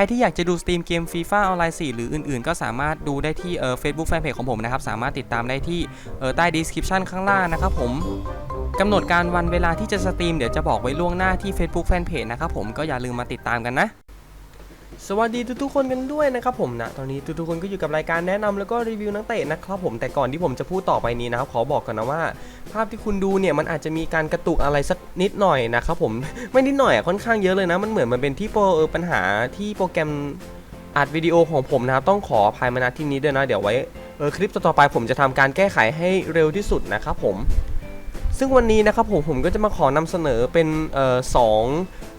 รที่อยากจะดูสตรีมเกมฟีฟ่าออนไลน์4หรืออื่นๆ ก็สามารถดูได้ที่เอ่อ Facebook Fanpage ของผมนะครับสามารถติดตามได้ที่เอ่อใต้ดีสคริปชันข้างล่างนะครับผมกำหนดการวันเวลาที่จะสตรีมเดี๋ยวจะบอกไว้ล่วงหน้าที่ Facebook Fanpage นะครับผมก็อย่าลืมมาติดตามกันนะ สวัสดีทุกๆคนกันด้วยนะครับผมนะตอนนี้ทุกๆคนก็อยู่กับรายการแนะนำแล้วก็รีวิวนักเตะนะครับผมแต่ก่อนที่ผมจะพูดต่อไปนี้นะครับขอบอกก่อนนะว่า ภาพที่คุณดูเนี่ยมันอาจจะมีการกระตุกอะไรสักนิดหน่อยนะครับผมไม่นิดหน่อยค่อนข้างเยอะเลยนะมันเหมือนมันเป็นที่โปรเออปัญหาที่โปรแกรมอัดวิดีโอของผมนะครับต้องขออภัยมาณที่นี้ด้วยนะเดี๋ยวไว้เออคลิปต่อๆไปผมจะทำการแก้ไขให้เร็วที่สุดนะครับผม ซึ่งวันนี้นะครับผมผมก็จะมาขอนำเสนอเป็นออสอง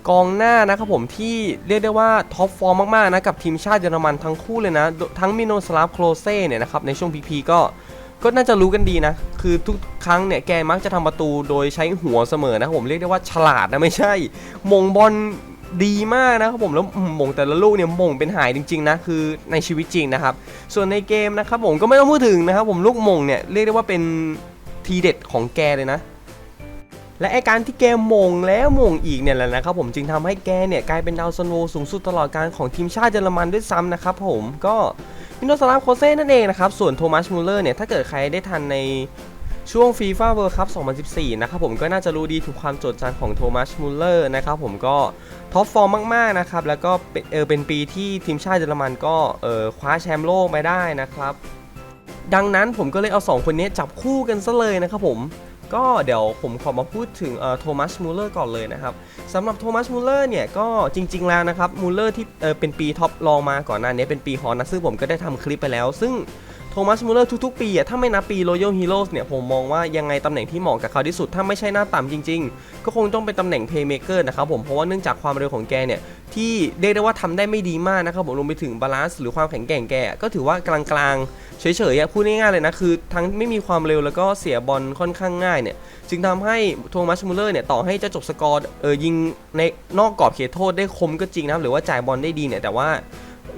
กองหน้านะครับผมที่เรียกได้ว่าท็อปฟอร์มมากๆนะกับทีมชาติเยอรมันทั้งคู่เลยนะ ทั้งมิโนสลาฟโคลเซ่เนี่ยนะครับในช่วงพีพีก็ก็น่าจะรู้กันดีนะ คือทุกครั้งเนี่ยแกมักจะทำประตูโดยใช้หัวเสมอนะครับผมเรียกได้ว่าฉลาดนะไม่ใช่ มงบอลดีมากนะครับผมแล้วมงแต่ละลูกเนี่ยมงเป็นหายจริงๆนะคือในชีวิตจริงนะครับ ส่วนในเกมนะครับผมก็ไม่ต้องพูดถึงนะครับผมลูกมงเนี่ยเรียกได้ว่าเป็นทีเด็ดของแกเลยนะ และไอการที่แกมงแล้วมงอีกเนี่ยแหละนะครับผมจึงทำให้แกเนี่ยกลายเป็นดาวซันโวสูงสุดตลอดการของทีมชาติเยอรมันด้วยซ้ำนะครับผมก็มิโนสลาฟโคเซ่นั่นเองนะครับส่วนโทมัสมูเลอร์เนี่ยถ้าเกิดใครได้ทันในช่วงฟีฟ่าเวิลด์คัพ2014 นะครับผมก็น่าจะรู้ดีถึงความโจดจันของโทมัสมูลเลอร์นะครับผมก็ท็อปฟอร์มมาก ๆ นะครับ แล้วก็เป็นเออเป็นปีที่ทีมชาติเยอรมันก็เออคว้าแชมป์โลกไปได้นะครับ ดังนั้นผมก็เลยเอา 2 คนนี้จับคู่กันซะเลยนะครับผม ก็เดี๋ยวผมขอมาพูดถึงโทมัสมูลเลอร์ก่อนเลยนะครับสำหรับโทมัสมูลเลอร์เนี่ยก็จริง ๆ แล้วนะครับมูลเลอร์ที่เเป็นปีท็อปรองมาก่อนหน้านี้เป็นปีฮอนนะซึ่งผมก็ได้ทำคลิปไปแล้ว ซึ่ง โทมัสมูเลอร์ทุกๆ ปีอะถ้าไม่นับปี Royal Heroes เนี่ยผมมองว่ายังไงตำแหน่งที่เหมาะกับเขาที่สุด ถ้าไม่ใช่หน้าต่ำจริงๆ ก็คงต้องเป็นตำแหน่ง Playmaker นะครับผมเพราะว่าเนื่องจากความเร็วของแกเนี่ยที่เรียกได้ว่าทำได้ไม่ดีมากนะครับผมรวมไปถึงบาลานซ์หรือความแข็งแกร่งแกก็ถือว่ากลางๆเฉยๆพูดง่ายๆเลยนะคือ ทั้งไม่มีความเร็วแล้วก็เสียบอลค่อนข้างง่ายเนี่ยจึงทำให้โทมัสมูเลอร์เนี่ยต่อให้จะจบสกอร์เออยิงในนอกกรอบเขตโทษได้คมก็จริงนะครับหรือว่าจ่ายบอลได้ดีเนี่ยแต่ว่า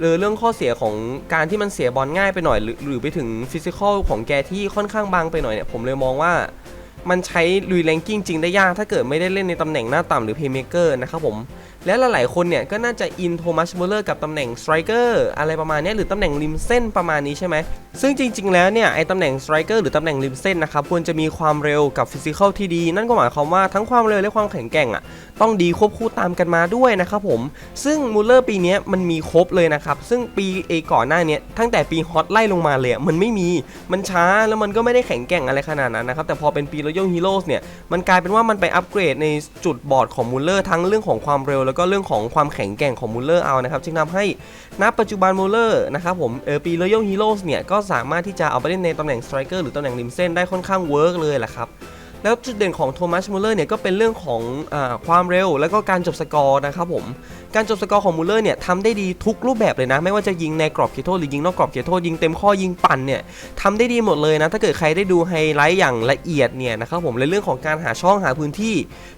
เออเรื่องข้อเสียของการที่มันเสียบอลง่ายไปหน่อย หรือหรือไปถึงฟิสิกอลของแกที่ค่อนข้างบางไปหน่อยเนี่ยผมเลยมองว่ามันใช้ลุยแรงกิ้งจริงได้ยาก ถ้าเกิดไม่ได้เล่นในตำแหน่งหน้าต่ำหรือเพย์เมเกอร์นะครับผม และหลายๆคนเนี่ยก็น่าจะอินโทมัสมูเลอร์กับตำแหน่งสไตรเกอร์อะไรประมาณนี้หรือตำแหน่งริมเส้นประมาณนี้ใช่ไหมซึ่งจริง ๆ แล้วเนี่ยไอ้ตำแหน่งสไตรเกอร์หรือตำแหน่งริมเส้นนะครับควรจะมีความเร็วกับฟิสิกอลที่ดี นั่นก็หมายความว่าทั้งความเร็วและความแข็งแกร่งอะต้องดีควบคู่ตามกันมาด้วยนะครับผม ซึ่งมูเลอร์ปีนี้มันมีครบเลยนะครับ ซึ่งปีเอก่อนหน้านี้ตั้งแต่ปีฮอตไล่ลงมาเลยมันไม่มีมันช้าแล้วมันก็ไม่ได้แข็งแกร่งอะไรขนาดนั้นนะครับแต่พอเป็นปี Royal Heroes เนี่ยมันกลายเป็นว่ามันไปอัปเกรดในจุดบอดของมูเลอร์ทั้งเรื่องของความเร็วแล้วก็เรื่องของความแข็งแกร่งของมูลเลอร์เอานะครับจึงทำให้ณปัจจุบันมูลเลอร์นะครับผมเออปีเลอร์ยฮีโร่เนี่ยก็สามารถที่จะเอาไปเล่นในตำแหน่งสไตรเกอร์หรือตำแหน่งริมเส้นได้ค่อนข้างเวิร์กเลยแหละครับ แล้วจุดเด่นของโทมัสมูเลอร์เนี่ยก็เป็นเรื่องของอความเร็ว แล้วก็การจบสกอร์นะครับผม การจบสกอร์ของมูเลอร์เนี่ยทำได้ดีทุกรูปแบบเลยนะ ไม่ว่าจะยิงในกรอบเขตโทษหรือยิงนอกกรอบเขตโทษยิงเต็มข้อยิงปั่นเนี่ยทำได้ดีหมดเลยนะ ถ้าเกิดใครได้ดูไฮไลท์อย่างละเอียดเนี่ยนะครับผมในเรื่องของการหาช่องหาพื้นที่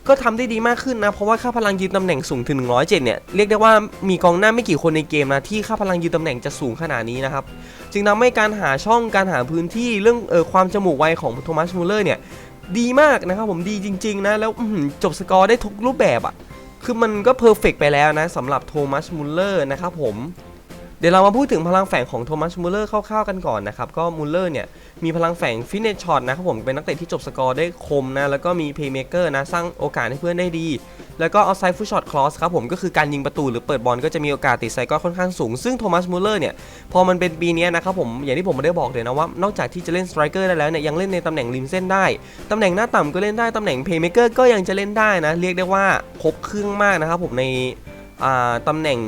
ก็ทำได้ดีมากขึ้นนะ เพราะว่าค่าพลังยืนตำแหน่งสูงถึง 107 เนี่ยเรียกได้ว่ามีกองหน้าไม่กี่คนในเกมนะที่ค่าพลังยืนตำแหน่งจะสูงขนาดนี้นะครับจึงทำให้การหาช่องการหาพื้นที่เรื่องเออความจมูกไวของโทมัสมูเลอร์เนี่ย ดีมากนะครับผมดีจริง ๆ นะ แล้วจบสกอร์ได้ทุกรูปแบบอะ่ะ คือมันก็เพอร์เฟกไปแล้วนะสำหรับโทมัสมุลเลอร์นะครับผม เดี๋ยวเรามาพูดถึงพลังแฝงของโทมัสมุลเลอร์คร่าวๆกันก่อนนะครับก็มุลเลอร์เนี่ยมีพลังแฝงฟินเนชช็อตนะครับผมเป็นนักเตะที่จบสกอร์ได้คมนะแล้วก็มีเพย์เมเกอร์นะสร้างโอกาสให้เพื่อนได้ดี แล้วก็เอาไซฟุตช็อตคลอสครับผมก็คือการยิงประตูหรือเปิดบอลก็จะมีโอกาสติดไซก็ค่อนข้างสูง ซึ่งโทมัสมุลเลอร์เนี่ยพอมันเป็นปีนี้นะครับผมอย่างที่ผมได้บอกเลยนะว่านอกจากที่จะเล่นสไตรเกอร์ได้แล้วเนี่ยยังเล่นในตำแหน่งริมเส้นได้ตำแหน่งหน้าต่ำก็เล่นได้ตำแหน่งเพย์เมเกอร์ก็ยังจะเล่นได้นะเรียกได้ว่าครบเครื่องมากนะครับผมใน ตำแหน่ง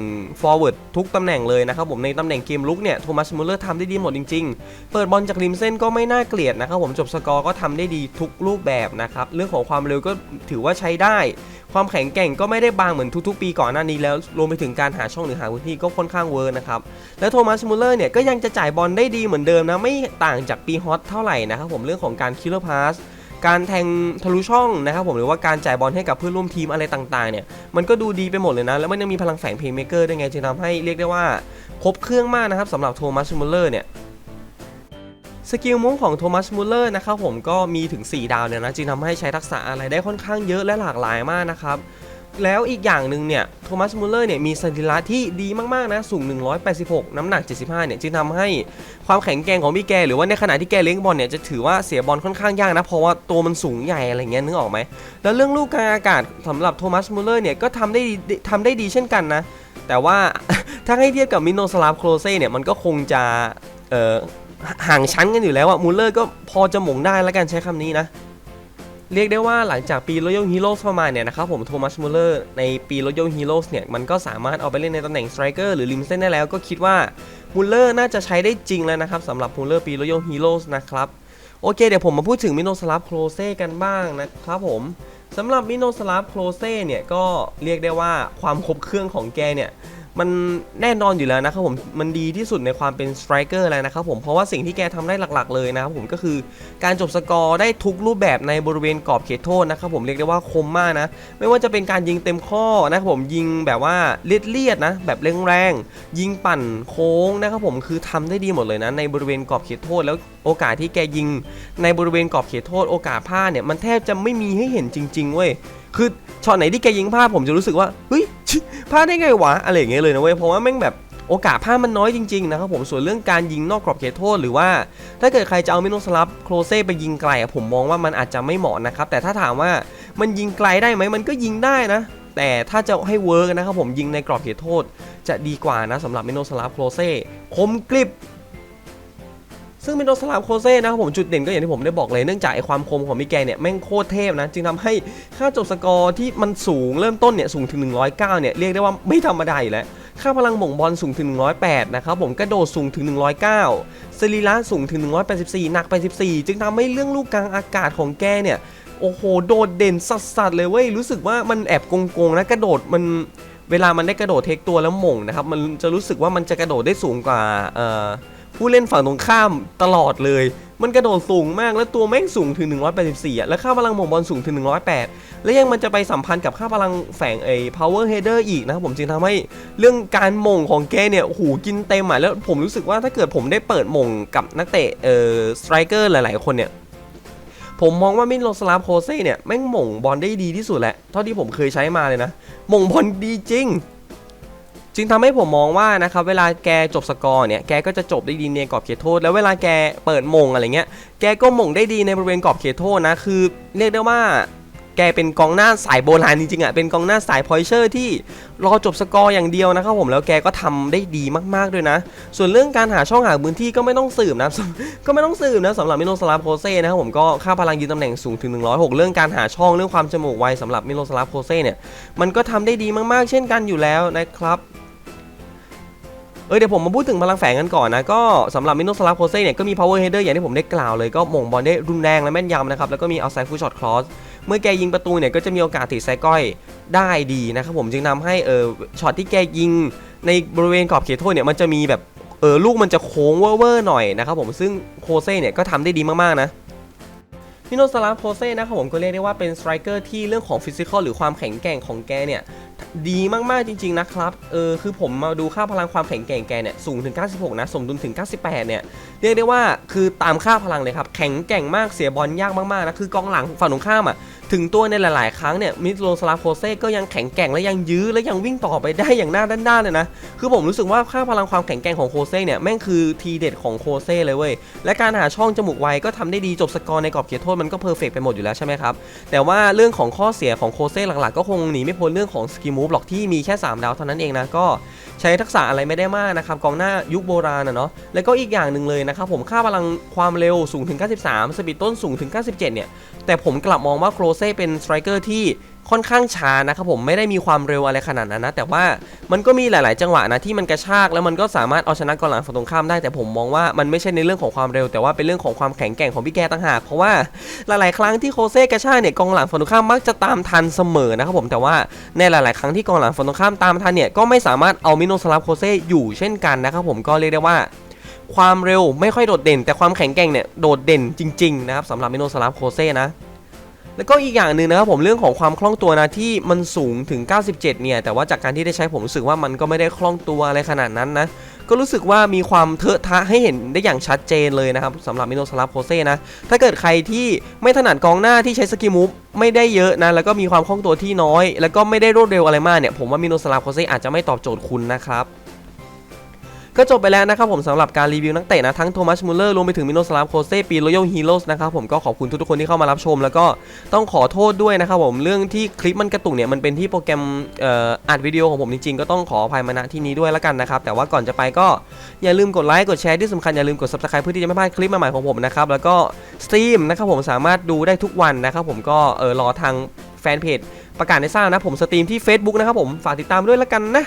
forward ทุกตำแหน่งเลยนะครับผมในตำแหน่งเกมลุกเนี่ยโทมัสมูลเลอร์ทำได้ดีหมดจริง ๆ เปิดบอลจากริมเส้นก็ไม่น่าเกลียดนะครับผมจบสกอร์ก็ทำได้ดีทุกรูปแบบนะครับเรื่องของความเร็วก็ถือว่าใช้ได้ ความแข็งแกร่งก็ไม่ได้บางเหมือนทุกๆ ปีก่อนหน้านี้แล้วรวมไปถึงการหาช่องหรือหาพื้นที่ก็ค่อนข้างเวิร์นะครับแล้วโทมัสมูลเลอร์เนี่ยก็ยังจะจ่ายบอลได้ดีเหมือนเดิมนะไม่ต่างจากปีฮอตเท่าไหร่นะครับผมเรื่องของการคิลเลอร์พาส การแทงทะลุช่องนะครับผมหรือว่าการจ่ายบอลให้กับเพื่อนร่วมทีมอะไรต่างๆเนี่ยมันก็ดูดีไปหมดเลยนะ แล้วมันยังมีพลังแฝงเพย์เมเกอร์ด้วยไงจึงทำให้เรียกได้ว่าครบเครื่องมากนะครับสำหรับโทมัสมูลเลอร์เนี่ยสกิลมุ้งของโทมัสมูลเลอร์นะครับผมก็มีถึง 4 ดาวเนี่ยนะจึงทำให้ใช้ทักษะอะไรได้ค่อนข้างเยอะและหลากหลายมากนะครับ แล้วอีกอย่างหนึ่งเนี่ยโทมัสมูลเลอร์เนี่ยมีสรีระที่ดีมากๆนะสูง 186 น้ำหนัก 75 เนี่ยจึงทำให้ความแข็งแกร่งของพี่แก หรือว่าในขณะที่แกเลี้ยงบอลเนี่ยจะถือว่าเสียบอลค่อนข้างยากนะ เพราะว่าตัวมันสูงใหญ่อะไรเงี้ยนึกออกไหม แล้วเรื่องลูกกลางอากาศสำหรับโทมัสมูลเลอร์เนี่ยก็ทำได้ดีทำได้ดีเช่นกันนะ แต่ว่าถ้าให้เทียบกับมิโนสลาฟโคลเซ่เนี่ยมันก็คงจะเอ่อห่างชั้นกันอยู่แล้วอะมูลเลอร์ก็พอจะหมงได้แล้วกันใช้คำนี้นะ เรียกได้ว่าหลังจากปี Royal Heroes เข้ามาเนี่ยนะครับผมโทมัสมูลเลอร์ในปี Royal Heroes เนี่ยมันก็สามารถเอาไปเล่นในตำแหน่งสไตรเกอร์หรือริมเส้นได้แล้วก็คิดว่ามูลเลอร์น่าจะใช้ได้จริงแล้วนะครับสำหรับมูลเลอร์ปี Royal Heroes นะครับโอเคเดี๋ยวผมมาพูดถึงมิโนสลับโคลเซ่กันบ้างนะครับผมสำหรับมิโนสลับโคลเซ่เนี่ยก็เรียกได้ว่าความครบเครื่องของแกเนี่ย มันแน่นอนอยู่แล้วนะครับผมมันดีที่สุดในความเป็นสไตรเกอร์แล้วนะครับผมเพราะว่าสิ่งที่แกทำได้หลักๆ เลยนะครับผมก็คือการจบสกอร์ได้ทุกรูปแบบในบริเวณกรอบเขตโทษนะครับผมเรียกได้ว่าคมมากนะ ไม่ว่าจะเป็นการยิงเต็มข้อนะครับผมยิงแบบว่าเลียดๆนะแบบแรงๆยิงปั่นโค้งนะครับผมคือทำได้ดีหมดเลยนะในบริเวณกรอบเขตโทษ แล้วโอกาสที่แกยิง ในบริเวณกรอบเขตโทษโอกาสพลาดเนี่ยมันแทบจะไม่มีให้เห็นจริงๆเว้ยคือช็อตไหนที่แกยิงพลาดผมจะรู้สึกว่าเฮ้ย พลาดได้ไงวะอะไรอย่างเงี้ยเลยนะเว้ยเพราะว่าแม่งแบบโอกาสพลาดมันน้อยจริงๆนะครับผมส่วนเรื่องการยิงนอกกรอบเขตโทษหรือว่า ถ้าเกิดใครจะเอามิโนสลับโครเซ่ไปยิงไกลผมมองว่ามันอาจจะไม่เหมาะนะครับแต่ถ้าถามว่ามันยิงไกลได้ไหมมันก็ยิงได้นะแต่ถ้าจะให้เวิร์กนะครับผมยิงในกรอบเขตโทษ จะดีกว่านะสำหรับมิโนสลับโครเซ่คมกริบ ซึ่งมิโนสลับโคเซ่นะครับผมจุดเด่นก็อย่างที่ผมได้บอกเลยเนื่องจากไอความคมของมิแกเนี่ยแม่งโคตรเทพนะ จึงทำให้ค่าจบสกอร์ที่มันสูงเริ่มต้นเนี่ยสูงถึง 109เนี่ยเรียกได้ว่าไม่ธรรมดาอยู่แล้วค่าพลังหม่งบอลสูงถึง 108 นะครับผมกระโดดสูงถึง 109สรีระสูงถึง 184 หนัก84จึงทำให้เรื่องลูกกลางอากาศของแกเนี่ยโอ้โหโดดเด่นสัสๆเลยเว้ยรู้สึกว่ามันแอบโกงๆนะกระโดดมันเวลามันได้กระโดดเทคตัวแล้วหม่งนะครับมันจะรู้สึกว่ามันจะกระโดดได้สูงกว่าเอ่อ ผู้เล่นฝั่งตรงข้ามตลอดเลย มันกระโดดสูงมากแล้วตัวแม่งสูงถึง 184อะแล้วค่าพลังหม่งบอลสูงถึง 108 แล้วยังมันจะไปสัมพันธ์กับค่าพลังแฝงไอ้ power header อีกนะครับผมจึงทำให้เรื่องการหม่งของแกเนี่ยโอ้โหกินเต็มอะแล้วผมรู้สึกว่าถ้าเกิดผมได้เปิดหม่งกับนักเตะเอ่อสไตรเกอร์หลาย ๆ คนเนี่ยผมมองว่ามิโลสลาฟโคเซ่เนี่ยแม่งหม่งบอลได้ดีที่สุดแหละเท่าที่ผมเคยใช้มาเลยนะหม่งบอลดีจริง จึงทำให้ผมมองว่านะครับเวลาแกจบสกอร์เนี่ยแกก็จะจบได้ดีในกรอบเขตโทษ แล้วเวลาแกเปิดมงอะไรเงี้ยแกก็มงได้ดีในบริเวณกรอบเขตโทษนะคือ เรียกได้ว่าแกเป็นกองหน้าสายโบราณจริงๆอะ เป็นกองหน้าสายพอยเชอร์ที่รอจบสกอร์อย่างเดียวนะครับผมแล้วแกก็ทำได้ดีมากๆด้วยนะ ส่วนเรื่องการหาช่องหาพื้นที่ก็ไม่ต้องสืบนะ ก็ไม่ต้องสืบนะสำหรับมิโนสลาโคเซ่นะครับผมก็ค่าพลังยืนตำแหน่งสูงถึง 106 เรื่องการหาช่องเรื่องความจมูกไวสำหรับมิโนสลาโคเซ่เนี่ยมันก็ทำได้ดีมากๆ เช่นกันอยู่แล้วนะครับ เออเดี๋ยวผมมาพูดถึงพลังแฝงกันก่อนนะ ก็สำหรับมิโนสลาฟโคเซ่เนี่ยก็มี power header อย่างที่ผมได้กล่าวเลยก็หม่งบอลได้รุนแรงและแม่นยำนะครับ แล้วก็มี outside full shot cross เมื่อแกยิงประตูเนี่ยก็จะมีโอกาสติดไซก้อยได้ดีนะครับผมจึงทำให้เออช็อตที่แกยิงในบริเวณกรอบเขตโทษเนี่ยมันจะมีแบบเออลูกมันจะโค้งเว่อร์หน่อยนะครับผมซึ่งโคเซ่เนี่ยก็ทำได้ดีมากๆนะ มิโนสลาฟโคเซ่นะครับผมก็เรียกได้ว่าเป็นสไตรเกอร์ที่เรื่องของฟิสิกอลหรือความแข็งแกร่งของแกเนี่ยดีมากๆจริง ๆ นะครับ เออคือผมมาดูค่าพลังความแข็งแกร่งแกเนี่ยสูงถึง 96 นะ สมดุลถึง 98 เนี่ย เรียกได้ว่าคือตามค่าพลังเลยครับ แข็งแกร่งมากเสียบอลยากมากๆนะ คือกองหลังฝั่งตรงข้ามอะ ถึงตัวในหลาย ๆ ครั้งเนี่ยมิโลสลาโคเซ่ก็ยังแข็งแกร่งและยังยื้อและยังวิ่งต่อไปได้อย่างหน้าด้านๆเลยนะ คือผมรู้สึกว่าค่าพลังความแข็งแกร่งของโคเซ่เนี่ยแม่งคือทีเด็ดของโคเซ่เลยเว้ย และการหาช่องจมูกไวก็ทำได้ดีจบสกอร์ในกรอบเขตโทษมันก็เพอร์เฟกไปหมดอยู่แล้วใช่ไหมครับ แต่ว่าเรื่องของข้อเสียของโคเซ่หลัก ๆ ก็คงหนีไม่พ้นเรื่องของสกิมูฟหรอกที่มีแค่ 3 ดาวเท่านั้นเองนะก็ใช้ทักษะอะไรไม่ได้มากนะครับกองหน้ายุคโบราณนะเนาะแล้วก็อีกอย่างหนึ่งเลยนะครับผมค่าพลังความเร็วสูงถึง 93 สปีดต้นสูงถึง 97 เนี่ยแต่ผมกลับมองว่าโคเซ่เป็นสไตรเกอร์ที่ค่อนข้างช้านะครับผมไม่ได้มีความเร็วอะไรขนาดนั้นนะ แต่ว่ามันก็มีหลาย ๆ จังหวะนะที่มันกระชากแล้วมันก็สามารถเอาชนะกองหลังฝั่งตรงข้ามได้แต่ผมมองว่ามันไม่ใช่ในเรื่องของความเร็ว แต่ว่าเป็นเรื่องของความแข็งแกร่งของพี่แกต่างหากเพราะว่าหลาย ๆ ครั้งที่โคเซ่กระชากเนี่ยกองหลังฝั่งตรงข้ามมักจะตามทันเสมอนะครับผมแต่ว่าในหลาย ๆ ครั้งที่กองหลังฝั่งตรงข้ามตามทันเนี่ยก็ไม่สามารถเอามิโนสลาฟโคเซ่อยู่เช่นกันนะครับผมก็เรียกได้ว่าความเร็วไม่ค่อยโดดเด่น แต่ความแข็งแกร่งเนี่ยโดดเด่นจริง ๆ นะครับสำหรับมิโนสลาฟโคเซ่นะ แล้วก็อีกอย่างหนึ่งนะครับผมเรื่องของความคล่องตัวนะที่มันสูงถึง 97 เนี่ย แต่ว่าจากการที่ได้ใช้ผมรู้สึกว่ามันก็ไม่ได้คล่องตัวอะไรขนาดนั้นนะก็รู้สึกว่ามีความเทอะทะให้เห็นได้อย่างชัดเจนเลยนะครับสำหรับมิโนสลาโคเซ่นะ ถ้าเกิดใครที่ไม่ถนัดกองหน้าที่ใช้สกิมูฟไม่ได้เยอะนะ แล้วก็มีความคล่องตัวที่น้อย แล้วก็ไม่ได้รวดเร็วอะไรมากเนี่ยผมว่ามิโนสลาโคเซ่อาจจะไม่ตอบโจทย์คุณนะครับ ก็จบไปแล้วนะครับผมสำหรับการรีวิวนักเตะนะทั้งโทมัสมูลเลอร์รวมไปถึงมิโนสลาโคเซ่ปีโรยัลฮีโร่นะครับผมก็ขอบคุณทุกๆคนที่เข้ามารับชม แล้วก็ต้องขอโทษด้วยนะครับผมเรื่องที่คลิปมันกระตุกเนี่ยมันเป็นที่โปรแกรมอัดวิดีโอของผมจริงๆ ก็ต้องขออภัยมาณที่นี้ด้วยแล้วกันนะครับแต่ว่าก่อนจะไปก็อย่าลืมกดไลค์กดแชร์ที่สำคัญอย่าลืมกด subscribe เพื่อที่จะไม่พลาดคลิปใหม่ๆของผมนะครับแล้วก็สตรีมนะครับผมสามารถดูได้ทุกวันนะครับผมก็เออรอทางแฟนเพจประกาศให้ทราบนะผมสตรีมที่ Facebook นะครับผมฝากติดตามด้วยแล้วกันนะ